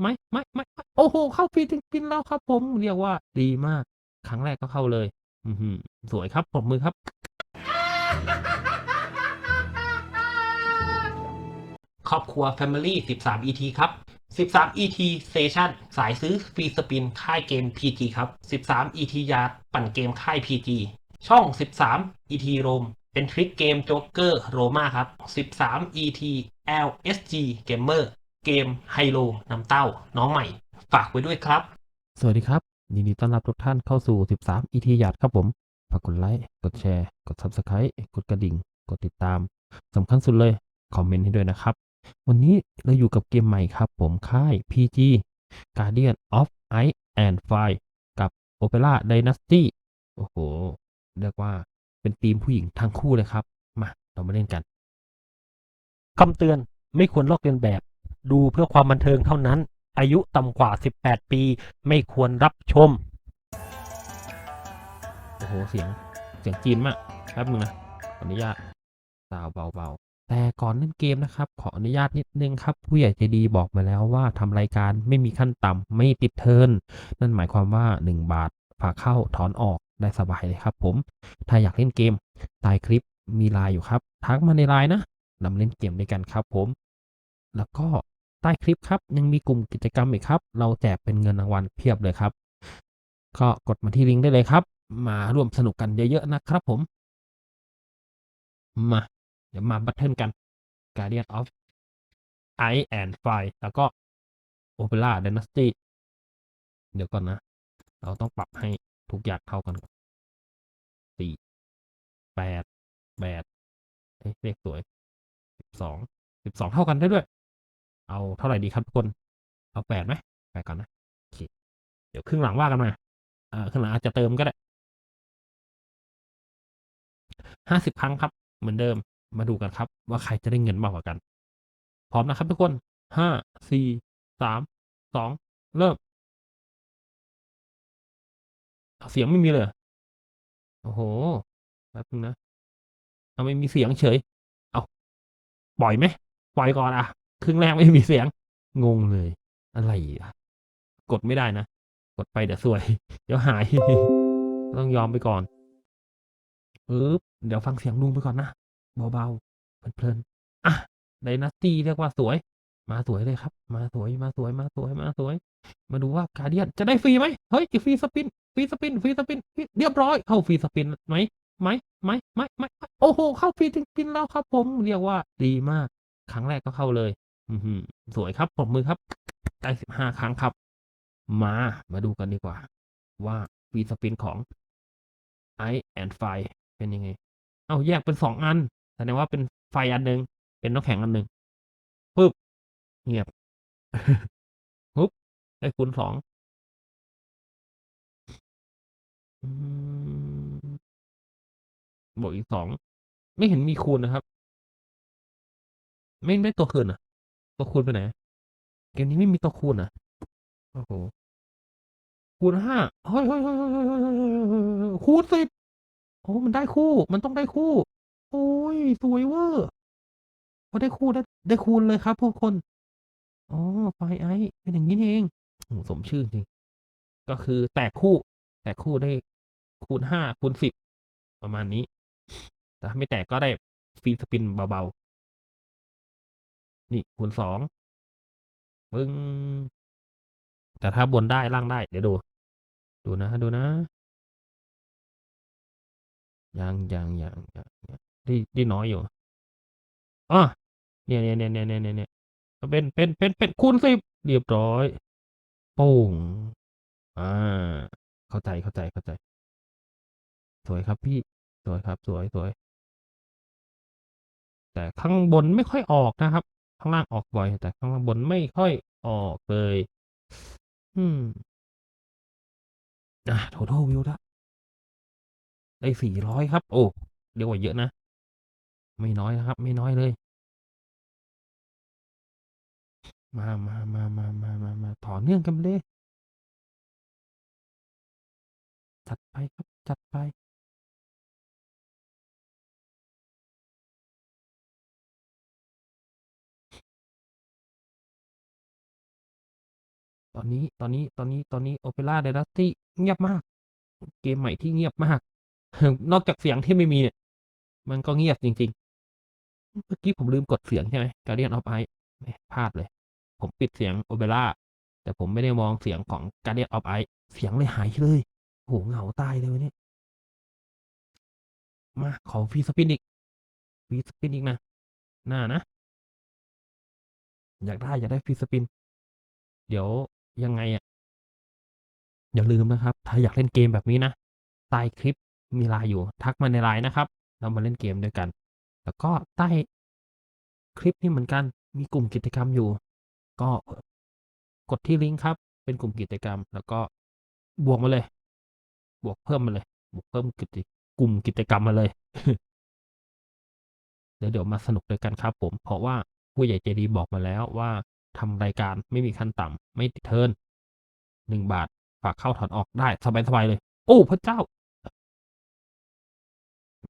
ไม่ไม่ไม่โอ้โห เข้าฟิลิปปินส์แล้วครับ ผมเรียกว่าดีมาก ครั้งแรกก็เข้าเลย อืสวยครับปรบมือครับ ครอบครัว Family 13 ET ครับ13 ET Station สายซื้อฟรีสปินค่ายเกม PG ครับ 13 ET ยาปั่นเกมค่าย PG ช่อง 13 ET r o m เป็นทริคเกมโจ๊กเกอร์โรมาครับ 13 ET LSG Gamer เกมไฮโลน้ำเต้า น้องใหม่ ฝากไว้ด้วยครับ สวัสดีครับ ยินดีต้อนรับทุกท่านเข้าสู่ 13 ET ยาดครับผม ฝากกดไลค์ กดแชร์ กด Subscribe กดกระดิ่ง กดติดตามสำคัญสุดเลย คอมเมนต์ให้ด้วยนะครับ วันนี้เราอยู่กับเกมใหม่ครับผมค่าย PG Guardian of Ice and Fire กับ Opera Dynasty โอ้โห เรียกว่าเป็นทีมผู้หญิงทั้งคู่เลยครับ มา เรามาเล่นกันคำเตือนไม่ควรลอกเลียนแบบ ดูเพื่อความบันเทิงเท่านั้น อายุต่ำกว่า 18 ปี ไม่ควรรับชม โอ้โห เสียง เสียงจีนมากแป๊บนึงนะ ขออนุญาตสาวเบาๆ แต่ก่อนเล่นเกมนะครับ ขออนุญาตนิดนึงครับ ผู้ใหญ่ใจดีบอกมาแล้วว่าทำรายการไม่มีขั้นต่ำไม่ติดเทิน นั่นหมายความว่า 1 บาทฝากเข้าถอนออกได้สบายเลยครับผม ถ้าอยากเล่นเกมใต้คลิปมีไลน์อยู่ครับ ทักมาในไลน์นะนำเล่นเกมด้วยกันครับผม แล้วก็ ใต้คลิปครับ ยังมีกลุ่มกิจกรรมอีกครับ เราแจกเป็นเงินรางวัลเพียบเลยครับ ก็กดมาที่ลิงก์ได้เลยครับ มาร่วมสนุกกันเยอะๆนะครับผม มา เดี๋ยวมาบัตเทิลกัน Guardian of Ice and Fire แล้วก็ Opera Dynasty เดี๋ยวก่อนนะ เราต้องปรับให้ทุกอย่างเท่ากันสี่แปดแปดเอ้ยเลขสวยสิบสองสิบสองเท่ากันได้ด้วย เอาเท่าไหร่ดีครับทุกคน เอาแปดไหมแปดก่อนนะโอเคเดี๋ยวครึ่งหลังว่ากันมาอ่าครึ่งหลังอาจจะเติมก็ได้ห้าสิบครั้งครับ เหมือนเดิมมาดูกันครับ ว่าใครจะได้เงินมากกว่ากัน พร้อมนะครับทุกคนห้าสี่สามสองเริ่มเสียงไม่มีเลยโอ้โหแป๊บนึงนะทำไม่มีเสียงเฉย เอาปล่อยไหมปล่อยก่อนอะ ครึ่งแรกไม่มีเสียง งงเลย อะไรอะกดไม่ได้นะ กดไปเดี๋ยวสวย เดี๋ยวหาย ต้องยอมไปก่อนปึ๊บเดี๋ยวฟังเสียงลุงไปก่อนนะ เบาๆ เพลินๆ อะไดนาสตี้เรียกว่าสวย มาสวยเลยครับ มาสวย มาสวย มาสวย มาสวย มาดูว่าการเดียนจะได้ฟรีไหมเฮ้ยฟรีสปิน ฟรีสปิน ฟรีสปิน เรียบร้อย เข้าฟรีสปินไหมไหมไหมไหมไหมโอ้โห เข้าฟรีสปินแล้วครับผม เรียกว่าดีมาก ครั้งแรกก็เข้าเลย สวยครับปรบมือครับ ได้สิบห้าครั้งครับ มา มาดูกันดีกว่า ว่าฟีสปินของ Ice and Fire เป็นยังไง เอาแยกเป็นสองอัน แสดงว่าเป็นไฟอันหนึ่งเป็นน้ำแข็งอันหนึ่งปึ๊บ เงียบปุ๊บ ได้คูณสองบวกอีกสอง ไม่เห็นมีคูณนะครับ ไม่ไม่ตัวคูณอะ ตัวคูณไปไหน เกมนี้ไม่มีตัวคูณนะโอ้โห คูณห้าเฮ้ยเฮ้ยเฮ้ยเฮ้ยเฮ้ยคูณสิบโอ้มันได้คู่ มันต้องได้คู่ โอ้ย สวยเวอร์พอได้คู่ได้ได้คูณเลยครับพวกคน อ๋อ ไฟไอเป็นอย่างนี้เองสมชื่อจริง ก็คือแตกคู่ แตกคู่ได้คูณห้าคูณสิบประมาณนี้ แต่ถ้าไม่แตกก็ได้ฟีนสปินเบา นี่คูณสองปึ้งแต่ถ้าบนได้ล่างได้ เดี๋ยวดู ดูนะ ดูนะ ยังยังยังยังยังได้ได้น้อยอยู่อะเนี่ยเนี่ยเนี่ยเนี่ยเนี่ยเนี่ยเป็นเป็นเป็นเป็นคูณสิบเรียบร้อยโป้งอ่า เข้าใจเข้าใจเข้าใจ สวยครับพี่สวยครับ สวยสวยแต่ข้างบนไม่ค่อยออกนะครับ ข้างล่างออกบ่อย แต่ข้างบนไม่ค่อยออกเลย อืมอะ total view ละได้สี่ร้อยครับ โอ้เรียกว่าเยอะนะ ไม่น้อยนะครับ ไม่น้อยเลย มามามามามามามาต่อเนื่องกันเลยจัดไปครับ จัดไป อนนี้ตอนนี้ตอนนี้ตอนนี้โอเปร่าเดลัสตี้เงียบมาก เกมใหม่ที่เงียบมาก นอกจากเสียงที่ไม่มีเนี่ย มันก็เงียบจริง ๆ เมื่อกี้ผมลืมกดเสียงใช่ไหม Guardian of Ice แหมพลาดเลย ผมปิดเสียงโอเปร่าแต่ผมไม่ได้มองเสียงของ Guardian of Ice เสียงเลยหายเลยโหเหงาตายเลยวันนี้มาขอฟีสปินอีกฟีสปินอีกนะหน้านะ อยากได้อยากได้ฟีสปิน เดี๋ยว ยังไงอะอย่าลืมนะครับ ถ้าอยากเล่นเกมแบบนี้นะใต้คลิปมีไลน์อยู่ ทักมาในไลน์นะครับ เรามาเล่นเกมด้วยกัน แล้วก็ใต้คลิปนี้เหมือนกัน มีกลุ่มกิจกรรมอยู่ ก็กดที่ลิงก์ครับ เป็นกลุ่มกิจกรรม แล้วก็บวกมาเลย บวกเพิ่มมาเลย บวกเพิ่มกิจกลุ่มกิจกรรมมาเลยเดี๋ยวเดี๋ยวมาสนุกด้วยกันครับผม เพราะว่าผู้ใหญ่ใจดีบอกมาแล้วว่า ทำรายการไม่มีขั้นต่ำไม่ติดเทินหนึ่งบาทฝากเข้าถอนออกได้สบายๆเลย โอ้พระเจ้า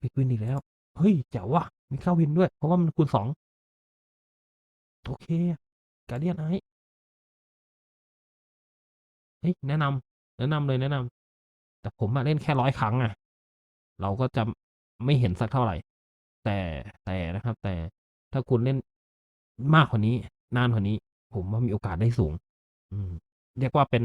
ปิดวินอีกแล้ว เฮ้ยเจ๋วว่ะมีเข้าวินด้วย เพราะว่ามันคูณสองโอเคการเดียนไอเฮ้ยแนะนำแนะนำเลยแนะนำแต่ผมมาเล่นแค่ร้อยครั้งอะเราก็จะไม่เห็นสักเท่าไหร่ แต่แต่นะครับ แต่ถ้าคุณเล่นมากกว่านี้ นานกว่านี้ ผมว่ามีโอกาสได้สูง อืม เรียกว่าเป็น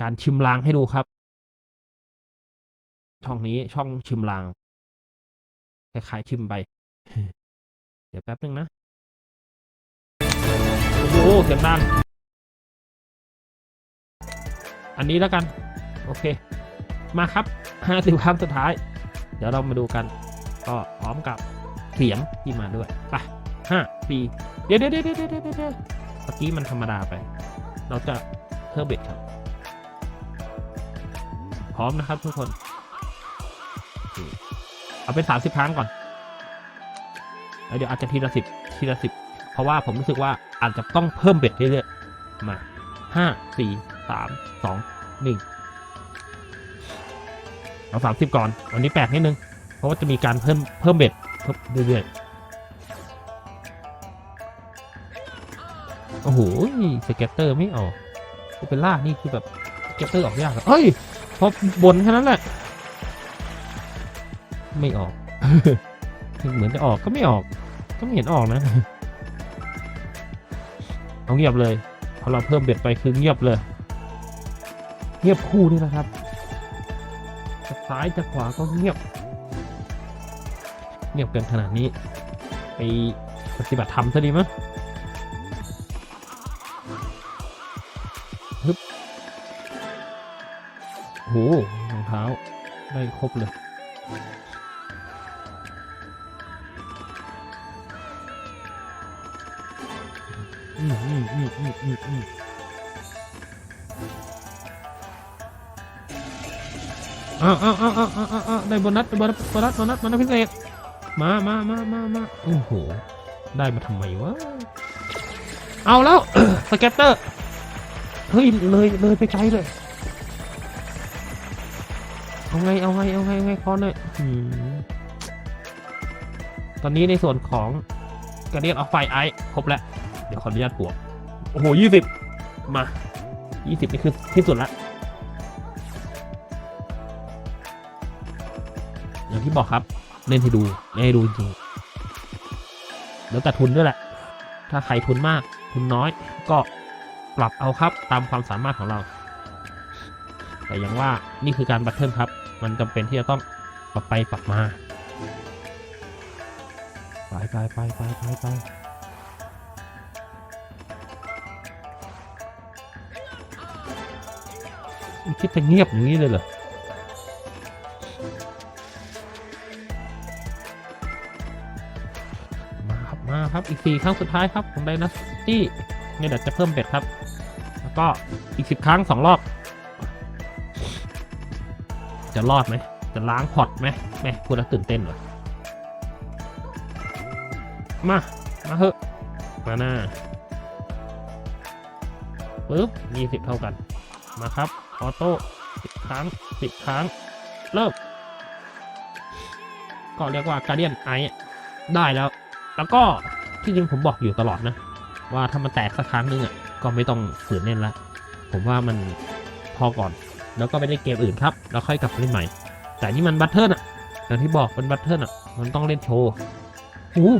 การชิมลางให้ดูครับ ช่องนี้ช่องชิมลางคล้ายๆชิมไป เดี๋ยวแป๊บนึงนะ โอ้เสียงดังอันนี้แล้วกัน โอเค มาครับห้าสิบคำสุดท้าย เดี๋ยวเรามาดูกัน ก็พร้อมกับเสียงที่มาด้วย ไปห้าสี่เดี๋ยวเดี๋ยวเดี๋ยวเดี๋ยว เมื่อกี้มันธรรมดาไป เราจะเพิ่มเบ็ดครับ พร้อมนะครับทุกคนเคเอาเป็นสามสิบครั้งก่อนแล้วเดี๋ยวอาจจะทีละสิบทีละสิบเพราะว่าผมรู้สึกว่าอาจจะต้องเพิ่มเบ็ดเรื่อยๆมาห้าสี่สามสองหนึ่งเอาสามสิบก่อน วันนี้แปลกนิดนึง เพราะว่าจะมีการเพิ่มเพิ่มเบ็ดเพิ่มเรื่อยๆ อ้โหสเก็ตเตอร์ไม่ออกโอเปร่านี่คือแบบสเก็ตเตอร์ออกยากเอ้ยพอบนแค่นั้นแหละ ไม่ออก เหมือนจะออกก็ไม่ออก ก็ไม่เห็นออกนะเอาเงียบเลยพอเราเพิ่มเบ็ดไปคือเงียบเลย เงียบคู่นี่นะครับจะซ้ายจะขวาก็เงียบ เงียบเกินขนาดนี้ ไปปฏิบัติธรรมซะดีมั้ย โหรองเท้าได้ครบเลยอืมอืมอืมอืมอืมอืมอ้าวอ้าวอ้าวอ้าวอ้าวอ้าได้โบนัสได้โบนัสโบนัสโบนัสโบนัสพิเศษมามามามามาโอ้โห ได้มาทำไมวะ เอาแล้ว สเก็ตเตอร์ เฮ้ย เลย เลยไปไกลเลย เอาไง เอาไง เอาไง เอาไงคอนเลยตอนนี้ในส่วนของกระเดียนออกไฟไอครบแล้ว เดี๋ยวขออนุญาตบวก โอ้โหยี่สิบมายี่สิบนี่คือที่สุดละอย่างที่บอกครับ เล่นให้ดูเล่นให้ดูจริงๆแล้วแต่ทุนด้วยแหละ ถ้าใครทุนมากทุนน้อยก็ปรับเอาครับตามความสามารถของเรา แต่อย่างว่านี่คือการบัตเทิลครับ มันจำเป็นที่จะต้องปรับไปปรับมาไปไปไปไปไปไปคิดจะเงียบอย่างนี้เลยเหรอมาครับมาครับอีกสี่ครั้งสุดท้ายครับของไดนาสตี้เนี่ยเดี๋ยวจะเพิ่มเบ็ดครับ แล้วก็อีกสิบครั้งสองรอบ จะรอดไหมจะล้างพอตไหมแม่พูดแล้วตื่นเต้นเหรอมา มาเถอะ มาหน้าปึ๊บยี่สิบเท่ากัน มาครับ ออโต้สิบครั้งสิบครั้ง เริ่ม ก็เรียกว่าการเดียนไอได้แล้ว แล้วก็ที่จริงผมบอกอยู่ตลอดนะ ว่าถ้ามันแตกสักครั้งนึงอะ ก็ไม่ต้องฝืนเล่นละ ผมว่ามันพอก่อน แล้วก็ไปเล่นเกมอื่นครับ แล้วค่อยกลับมาเล่นใหม่ แต่นี่มันบัตเทิลอะอย่างที่บอกเป็นบัตเทิลอะมันต้องเล่นโชว์โอ้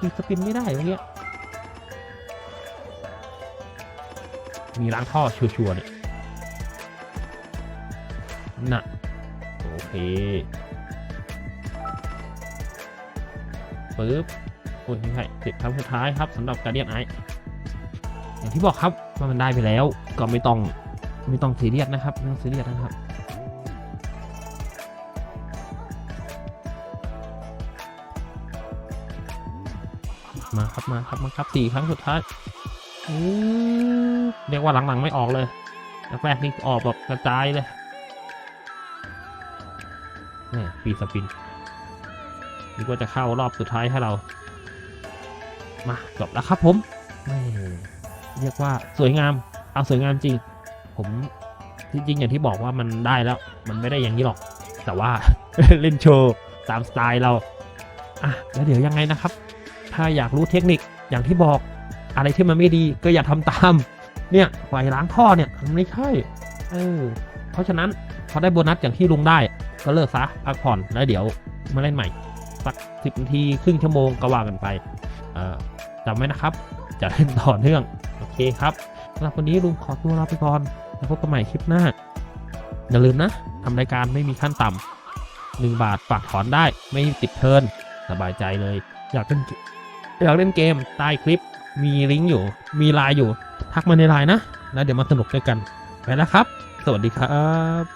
มีสปินไม่ได้เมื่อกี้มีล้างท่อชัวร์ๆเนี่ยน่ะโอเคปึ๊บโอ้ยใช่สิบครั้งสุดท้ายครับสำหรับการเดียนไออย่างที่บอกครับว่ามันได้ไปแล้วก็ไม่ต้อง ไม่ต้องซีเรียสนะครับไม่ต้องซีเรียสนะครับมาครับมาครับมาครับสี่ครั้งสุดท้ายเรียกว่าหลังๆไม่ออกเลยแรกๆนี่ออกแบบกระจายเลยนี่ปีสปินนี่ก็จะเข้ารอบสุดท้ายให้เรา มาจบแล้วครับผมแม่เรียกว่าสวยงาม เอาสวยงามจริง ผมที่จริงอย่างที่บอกว่ามันได้แล้ว มันไม่ได้อย่างนี้หรอก แต่ว่าเล่นโชว์ตามสไตล์เราอะแล้วเดี๋ยวยังไงนะครับ ถ้าอยากรู้เทคนิคอย่างที่บอกอะไรที่มันไม่ดีก็อย่าทำตาม เนี่ยไฟล้างท่อเนี่ยมันไม่ใช่เออเพราะฉะนั้นพอได้โบนัสอย่างที่ลุงได้ ก็เลิกซะพักผ่อนแล้วเดี๋ยวมาเล่นใหม่ สักสิบนาทีครึ่งชั่วโมงก็ว่ากันไปจำไว้นะครับ จะเล่นต่อเนื่อง โอเคครับำหรับวันนี้ลุงขอตัวลาไปก่อน แล้วพบกันใหม่คลิปหน้า อย่าลืมนะทำรายการไม่มีขั้นต่ำหนึ่งบาทฝากถอนได้ไม่ติดเทินสบายใจเลย อยากเล่นอยากเล่นเกมใต้คลิป มีลิงก์อยู่ มีไลน์อยู่ ทักมาในไลน์นะ แล้วเดี๋ยวมาสนุกด้วยกันไปแล้วครับ สวัสดีครับ